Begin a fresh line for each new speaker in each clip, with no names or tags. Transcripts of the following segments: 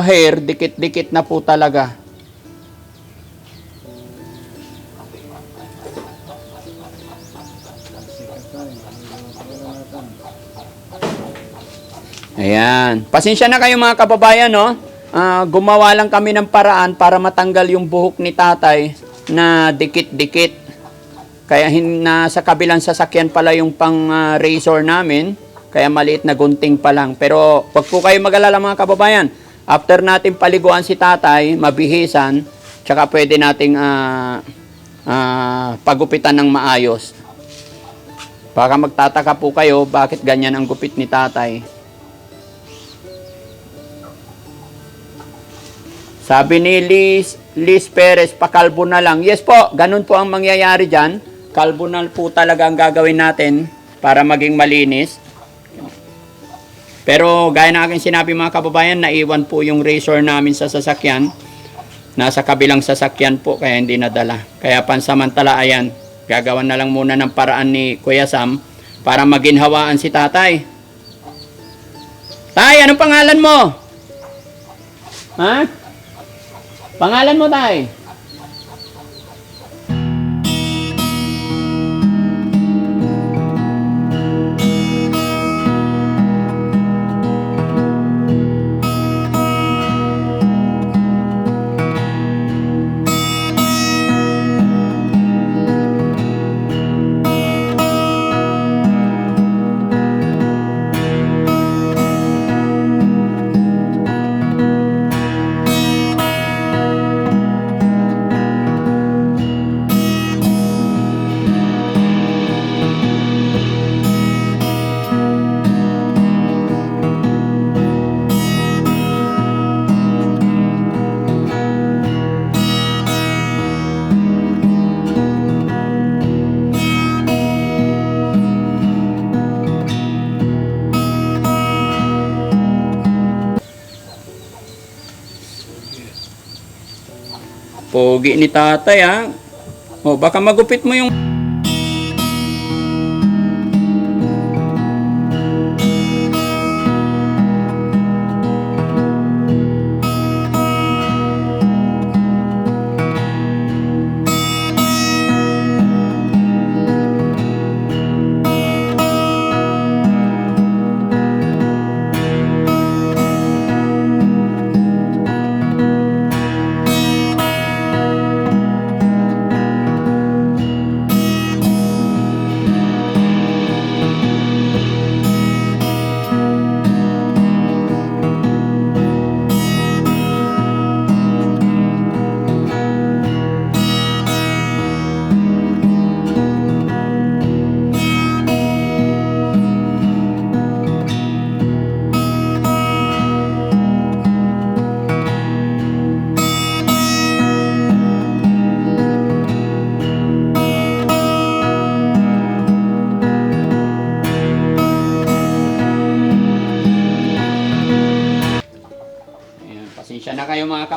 hair, dikit-dikit na po talaga. Ayan. Pasensya na kayo mga kababayan, no? Ah, gumawa lang kami ng paraan para matanggal yung buhok ni tatay na dikit-dikit. Kaya hin na sa kabilang sasakyan pala yung pang ah, razor namin. Kaya maliit na gunting pa lang. Pero wag po kayo mag-alala mga kababayan. After natin paliguan si tatay, mabihisan, tsaka pwede nating ah, ah, pagupitan ng maayos. Baka magtataka po kayo bakit ganyan ang gupit ni tatay. Sabi ni Liz, Liz Perez, pakalbo na lang. Yes po, ganun po ang mangyayari dyan. Kalbo na po talaga ang gagawin natin para maging malinis. Pero gaya na aking sinabi mga kababayan, naiwan po yung razor namin sa sasakyan. Nasa kabilang sasakyan po, kaya hindi nadala. Kaya pansamantala, ayan, gagawan na lang muna ng paraan ni Kuya Sam para maginhawaan si tatay. Tay, anong pangalan mo? Ha? Pangalan mo, tay? Pogi ni tatay, ha? O, baka magupit mo yung...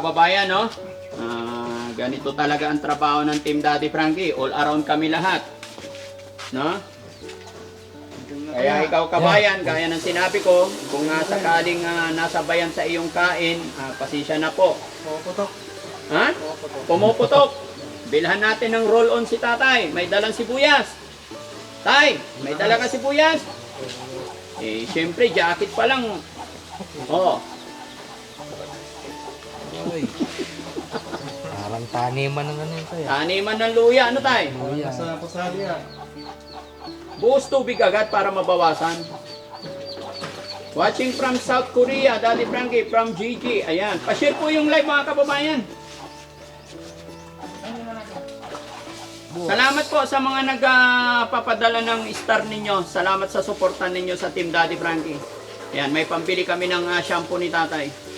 kababayan, no? Ah, ganito talaga ang trabaho ng Team Daddy Frankie. All around kami lahat. No? Kaya ikaw kabayan, gaya ng sinabi ko, kung nga sakaling ah, nasa bayan sa iyong kain, ah, pasensya na po.
Puputok.
Ha? Pumuputok. Bilhan natin ng roll-on si tatay. May dalang sibuyas. Tay, may dala ka sibuyas? Eh, syempre, jacket pa lang. Oh,
Uy. Parang taniman ng ano ito eh.
taniman ng luya. Ano tay?
Luya.
Sa pasali yan.
Buhos tubig agad para mabawasan. Watching from South Korea, Daddy Frankie from GG. Ayan. Pa-share po yung live mga kababayan. Salamat po sa mga nagpapadala ng star ninyo. Salamat sa suporta ninyo sa Team Daddy Frankie. Ayan, may pambili kami ng ah, shampoo ni tatay.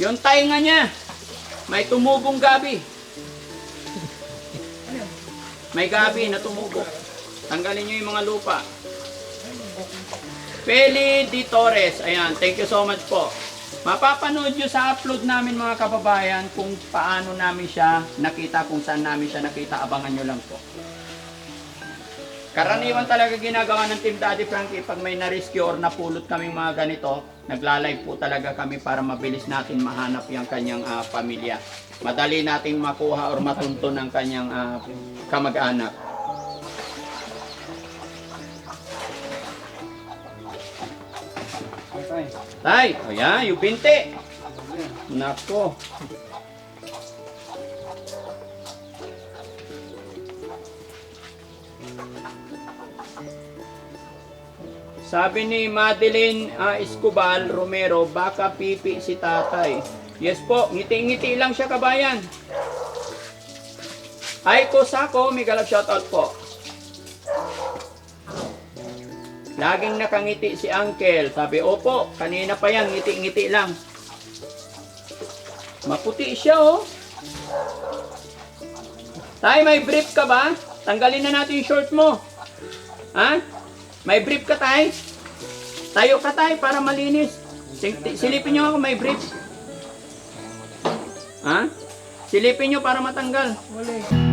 Yung tainga niya, may tumubong gabi. May gabi na tumubo. Tanggalin nyo yung mga lupa. Peli Di Torres. Ayan, thank you so much po. Mapapanood nyo sa upload namin mga kababayan kung paano namin siya nakita, kung saan namin siya nakita. Abangan nyo lang po. Karaniwan talaga ginagawa ng Team Daddy Frankie pag may na-rescue or napulot kaming mga ganito, Nagla-live po talaga kami para mabilis natin mahanap yung kanyang ah, pamilya. Madali nating makuha or matunto ng kanyang ah, kamag-anak. Tay, o yan, yung binti. Nako. Sabi ni Madeline ah, Escobar Romero, baka pipi si tatay. Yes po, ngiti-ngiti lang siya kabayan. Ay ko sako, may galap shoutout po. Laging nakangiti si Uncle. Sabi, opo, kanina pa yan, ngiti-ngiti lang. Maputi siya, oh. Tay, may brief ka ba? Tanggalin na natin yung short mo. Ha? May brief ka, tay? Tayo ka, tay, para malinis. Sil- Silipin nyo ako, may brief. Ha? Silipin nyo para matanggal.
Yan,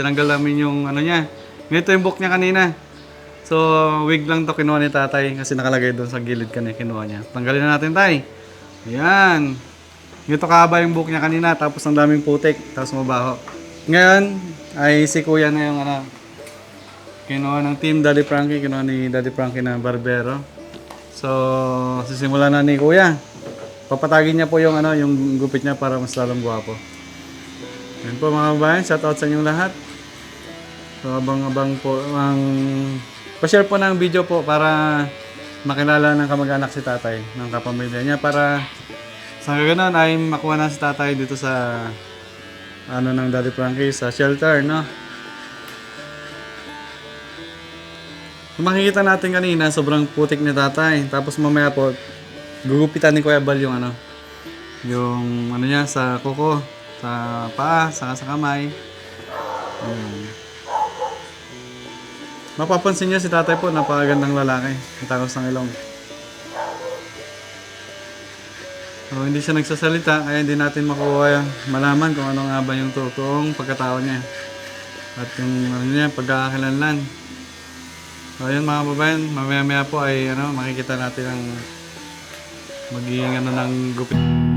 tinanggal namin yung ano niya. Ganito yung book niya kanina. So, wig lang to kinuha ni tatay kasi nakalagay doon sa gilid kanina kinuha niya. Tanggalin na natin tay. Ayan. Ganito kahaba yung book niya kanina tapos ang daming putik tapos mabaho. Ngayon ay si kuya na yung ano. Kinuha ng team Daddy Frankie, kinuha ni Daddy Frankie na barbero. So, sisimulan na ni kuya. Papatagin niya po yung ano, yung gupit niya para mas lalong gwapo. Yan po mga kabayan, shout out sa inyong lahat. So abang-abang po ang pa-share po ng video po para makilala ng kamag-anak si tatay ng kapamilya niya para sa ganoon ay makuha na si tatay dito sa ano ng Daddy Frankie sa shelter, no? Makikita natin kanina, sobrang putik ni tatay. Tapos mamaya po, gugupitan ni Kuya Bal yung ano, yung ano niya sa kuko, sa paa, sa kamay. Ayan. Mapapansin niyo si tatay po, napakagandang lalaki. Matangos ng ilong. So, hindi siya nagsasalita, kaya hindi natin makuha malaman kung ano nga ba yung totoong pagkatao niya. At yung ano niya, pagkakakilanlan. So, ayun mga babayan, mamaya-maya po ay ano, makikita natin ang magiging ano ng gupit.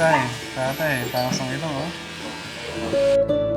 Tay, tatay, takas ng ilong, oh.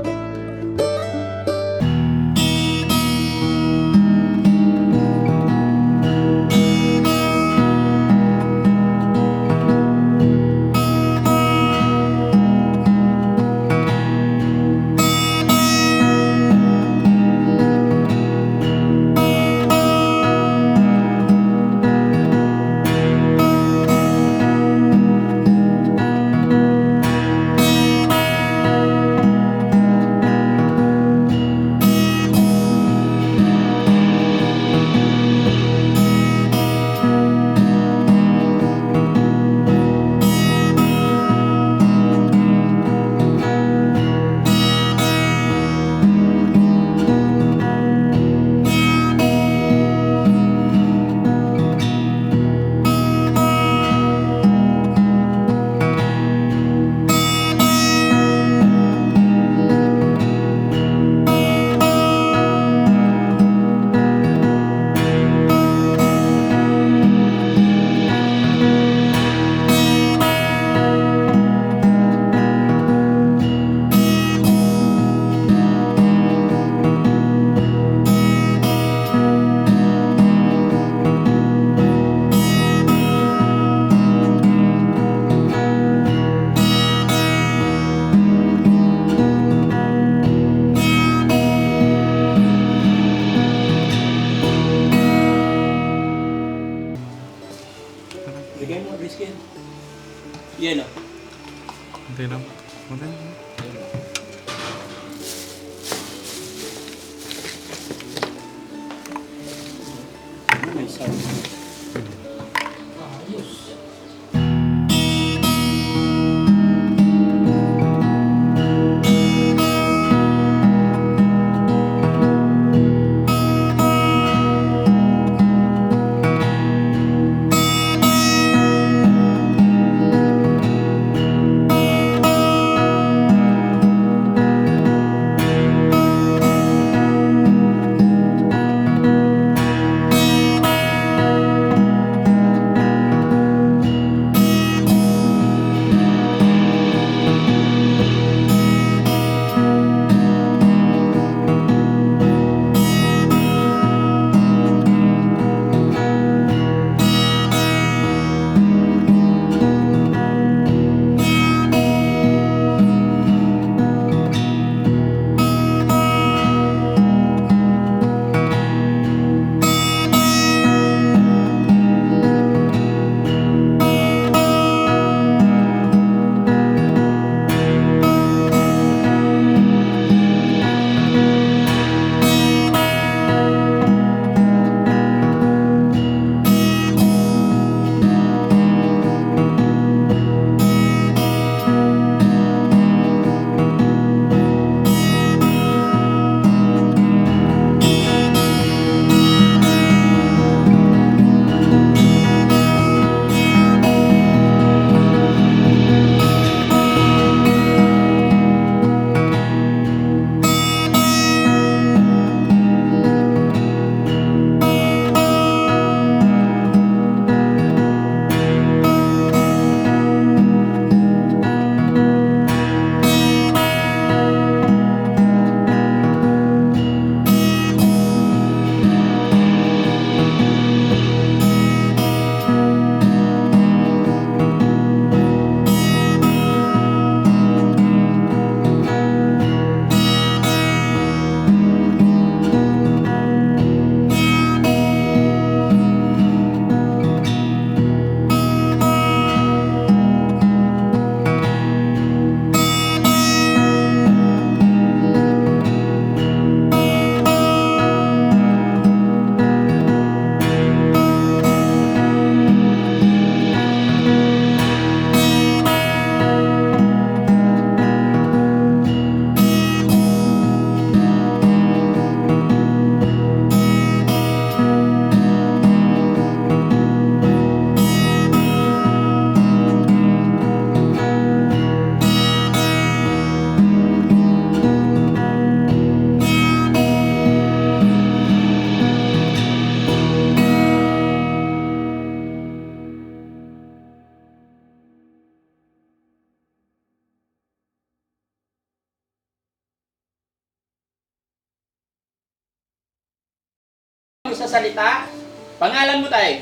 Magsasalita? Pangalan mo tayo?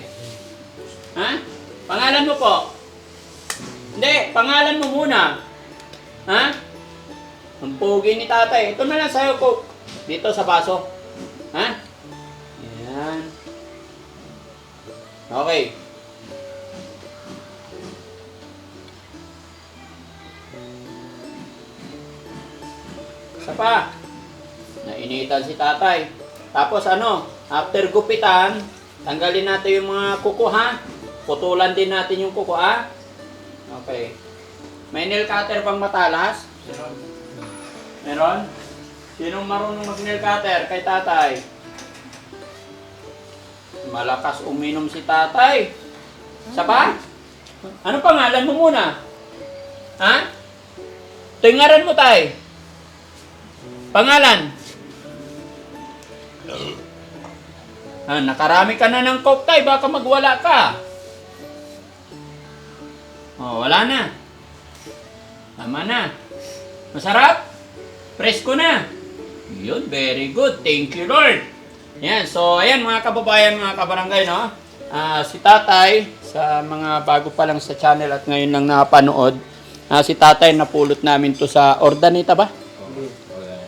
Ha? Pangalan mo po? Hindi, pangalan mo muna. Ha? Ang pogi ni tatay. Ito na lang sa'yo ko. Dito sa baso. Ha? Yan. Okay. Isa pa. Nainitan si tatay. Tapos ano, after gupitan, tanggalin natin yung mga kuko ha. Putulan din natin yung kuko ha. Okay. May nail cutter bang matalas? Meron. Sinong marunong mag nail cutter kay tatay? Malakas uminom si tatay. Pa? Ano pangalan mo muna? Ha? Tingaran mo tay. Pangalan? Ah, nakarami ka na ng coke tay, baka magwala ka. Oh, wala na. Tama na. Masarap? Presko na. Yun, very good. Thank you, Lord. Yan, so ayan mga kababayan, mga kabarangay, no? Ah, si Tatay, sa mga bago pa lang sa channel at ngayon lang nakapanood, ah, si Tatay napulot namin to sa Ordanita ba?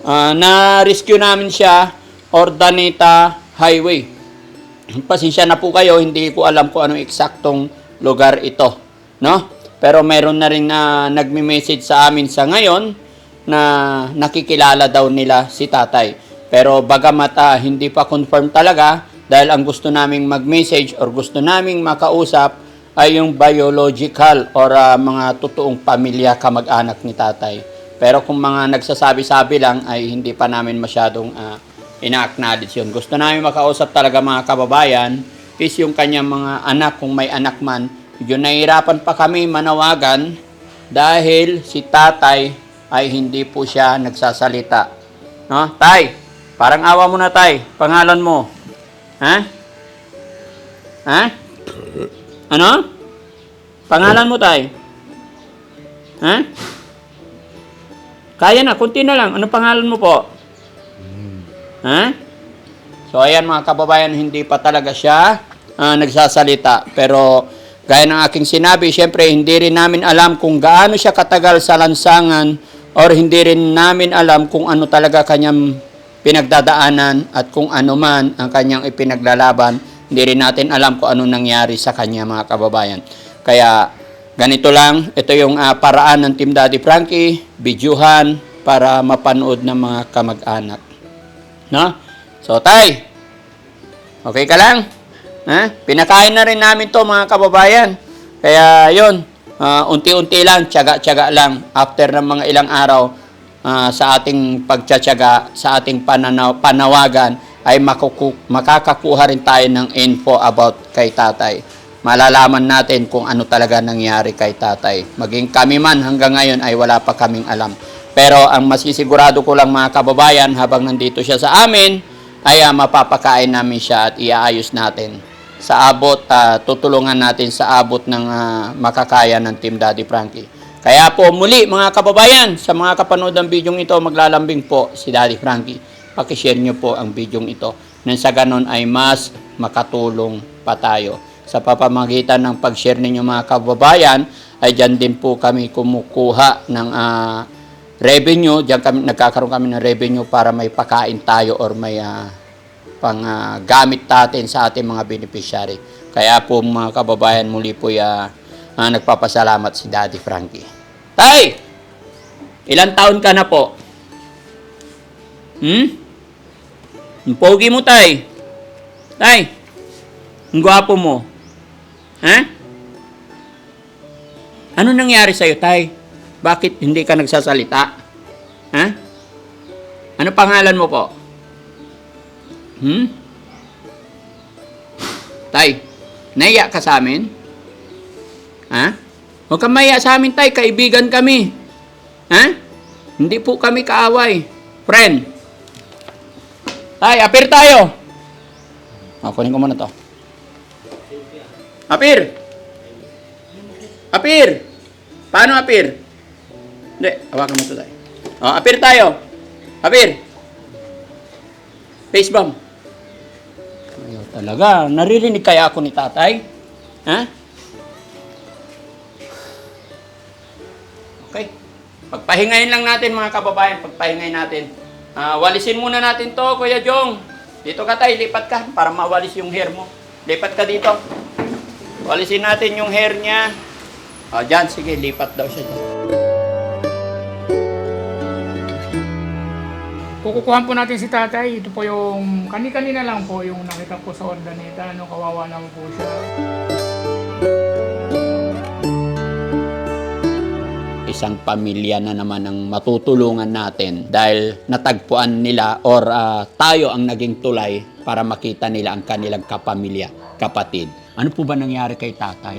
Ah, na-rescue namin siya, Ordanita Highway. Pasensya na po kayo, hindi ko alam kung anong eksaktong lugar ito. No? Pero meron na rin na nagme-message sa amin sa ngayon na nakikilala daw nila si tatay. Pero bagamat ah, hindi pa confirm talaga dahil ang gusto naming mag-message or gusto naming makausap ay yung biological or ah, mga totoong pamilya kamag-anak ni tatay. Pero kung mga nagsasabi-sabi lang ay hindi pa namin masyadong ah, ina-acknowledge yun. Gusto namin makausap talaga mga kababayan is yung kanyang mga anak kung may anak man. Medyo nahihirapan pa kami manawagan dahil si tatay ay hindi po siya nagsasalita. No? Tay, parang awa mo na tay. Pangalan mo. Ha? Ha? Ano? Pangalan mo tay. Ha? Kaya na, kunti na lang. Ano pangalan mo po? Ha? So ayan mga kababayan, hindi pa talaga siya ah, nagsasalita. Pero gaya ng aking sinabi, syempre hindi rin namin alam kung gaano siya katagal sa lansangan or hindi rin namin alam kung ano talaga kanyang pinagdadaanan at kung ano man ang kanyang ipinaglalaban. Hindi rin natin alam kung ano nangyari sa kanya mga kababayan. Kaya ganito lang, ito yung ah, paraan ng Team Daddy Frankie, bidyuhan para mapanood ng mga kamag-anak. No? So, tay, okay ka lang? Ha? Pinakain na rin namin to mga kababayan. Kaya, yon ah, unti-unti lang, tiyaga-tiyaga lang. After ng mga ilang araw, ah, sa ating pagtsatsaga, sa ating pananaw, panawagan, ay makuku- makakakuha rin tayo ng info about kay tatay. Malalaman natin kung ano talaga nangyari kay tatay. Maging kami man hanggang ngayon ay wala pa kaming alam. Pero ang masisigurado ko lang mga kababayan habang nandito siya sa amin, ay ah, mapapakain namin siya at iaayos natin. Sa abot, ah, tutulungan natin sa abot ng ah, makakaya ng Team Daddy Frankie. Kaya po muli mga kababayan, sa mga kapanood ng bidyong ito, maglalambing po si Daddy Frankie. Pakishare nyo po ang bidyong ito. Nang sa ganon ay mas makatulong pa tayo. Sa papamagitan ng pag-share ninyo mga kababayan, ay dyan din po kami kumukuha ng ah, revenue. Diyan kami, nagkakaroon kami ng revenue para may pakain tayo or may ah, pang gamit natin sa ating mga beneficiary. Kaya po mga kababayan muli po ya ah, nagpapasalamat si Daddy Frankie. Tay! Ilan taon ka na po? Hmm? Ang pogi mo, tay. Tay, ang gwapo mo. Ha? Ano nangyari sa'yo, tay? Bakit hindi ka nagsasalita? Ha? Ano pangalan mo po? Hmm? Tay, naiya ka sa amin? Ha? Huwag kang maiya sa amin, tay. Kaibigan kami. Ha? Hindi po kami kaaway. Friend. Tay, apir tayo. O, kunin ko muna to. Apir! Apir! Paano apir? Hindi, hawakan mo ito tayo. O, apir tayo. Apir! Face bomb. Ayun. Talaga, naririnig kaya ako ni tatay? Ha? Okay. Pagpahingayin lang natin mga kababayan, pagpahingayin natin. Ah, walisin muna natin to, Kuya Jong. Dito ka tayo, lipat ka para mawalis yung hair mo. Lipat ka dito. Walisin natin yung hair niya. O, dyan, sige, lipat daw siya dyan.
Kukukuhan po natin si tatay. Ito po yung kani-kanina lang po yung nakita ko sa ordaneta. Ano, kawawa naman po siya.
isang pamilya na naman ang matutulungan natin dahil natagpuan nila or ah, tayo ang naging tulay para makita nila ang kanilang kapamilya, kapatid. Ano po ba nangyari kay tatay?